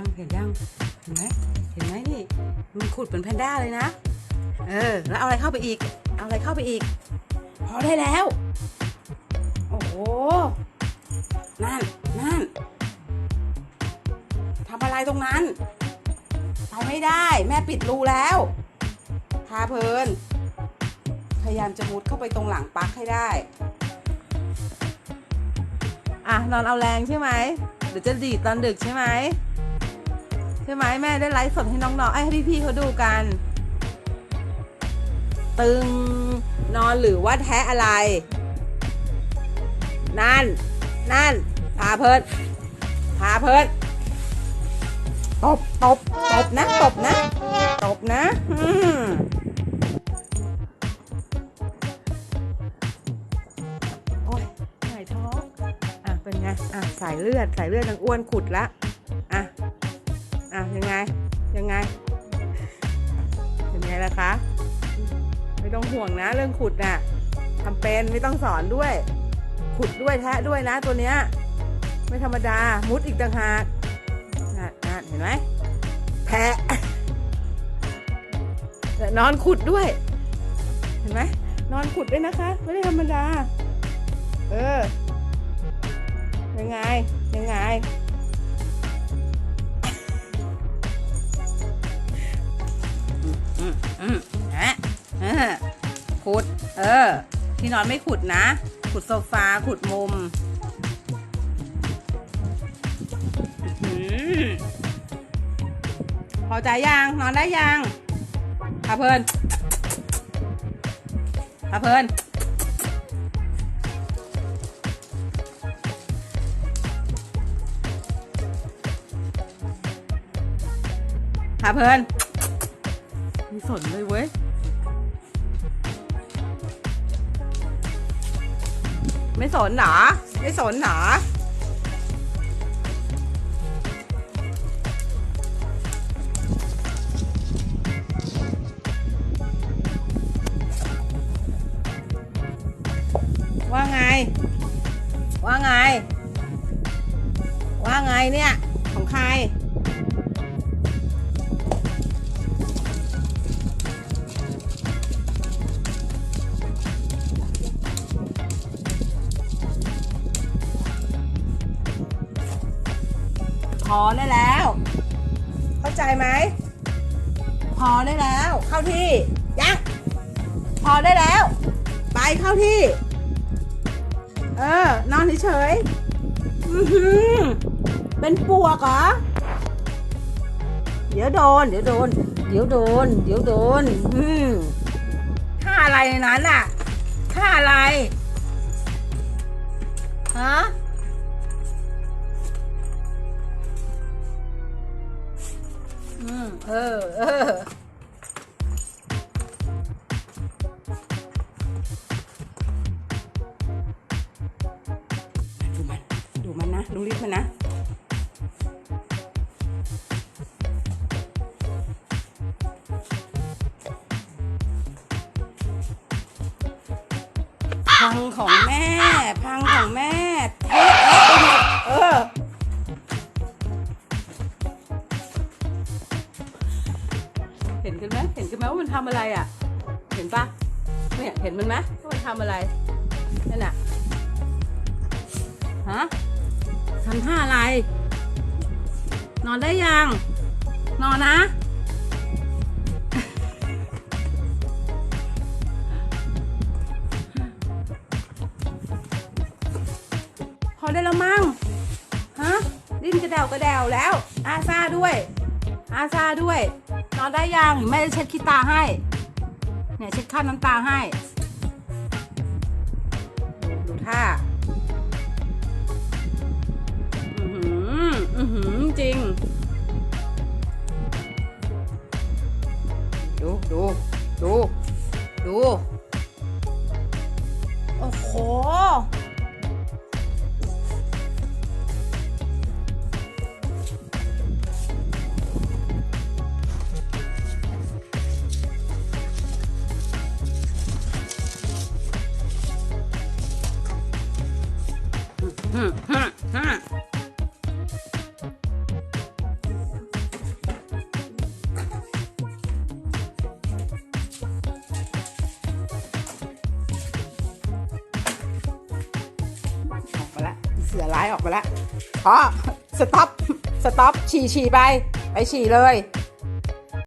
ยังเห็นยังเห็นไหมเห็นไหมนี่มันขุดเป็นแพนด้าเลยนะ เออ แล้วเอาอะไรเข้าไปอีก เอาอะไรเข้าไปอีก พอได้แล้ว โอ้โห นั่นนั่นทำอะไรตรงนั้นไปไม่ได้แม่ปิดรูแล้วพาเพลิน พยายามจะมุดเข้าไปตรงหลังปลั๊กให้ได้ อะ นอนเอาแรงใช่ไหมเดี๋ยวจะดีดตอนดึกใช่ไหม ช่ไหมแม่ได้ไลฟ์สดให้น้องๆไอ้ยให้พี่ๆเขาดูกัน ตึงนอนหรือว่าแทะอะไร นั่น นั่นพาเพิร์ดพาเพิร์ดตบตบตบนะตบนะตบนะอืมโอ้ยหายท้องอะเป็นไงอะสายเลือดสายเลือดยังอ้วนขุดละอะ อะยังไงยังไงเป็นไงล่ะคะไม่ต้องห่วงนะ เรื่องขุดน่ะทำเป็นไม่ต้องสอนด้วย ขุดด้วยแทะด้วยนะตัวเนี้ยไม่ธรรมดามุดอีกต่างหากนั่นนั่นเห็นไหมแทะแต่นอนขุดด้วย เห็นไหมนอนขุดด้วยนะคะ ไม่ได้ธรรมดา เออ ยังไง ยังไง ขุด เออ ที่นอนไม่ขุดนะ ขุดโซฟา ขุดมุมอพอใจยังนอนได้ยังพาเพลินพาเพลินพาเพลินม่สนเลยเว้ย ไม่สนหรอไม่สนหรอว่าไง ว่าไง ว่าไงเนี่ย ของใคร พอได้แล้ว เข้าใจไหม พอได้แล้ว เข้าที่ยังพอได้แล้ว ไปเข้าที่ เออ นอนเฉยๆอื้อเป็นปวกเหรอ เดี๋ยวโดน เดี๋ยวโดน เดี๋ยวโดน เดี๋ยวโดน อืมค่าอะไรนนั้นอะ อดูมัน ดูมันนะ ดูลิฟมันนะพังของแม่ พังของแม่เทะเออ ห็นกันไหมเห็นกันไหมว่ามันทำอะไรอะ เห็นปะเนี่ยเห็นมันไหมว่ามันทำอะไรนั่นน่ะฮะทำท่าอะไร นอนได้ยัง นอนนะพอได้แล้วมั้งฮะดิ้นกระเดวกระเดวแล้ว อาซาด้วย อาซาด้วย นอนได้ยังแม่จะเช็ดขี้ตาให้ เนี่ยเช็ดข้าน้ำตาให้ ดูดูท่าอือหืออือหือจริง ดูดูดูดู โอ้โห เสือร้ายออกมาแล้วพอสต็อป สต็อป ฉี่ฉี่ไป ไปฉี่เลย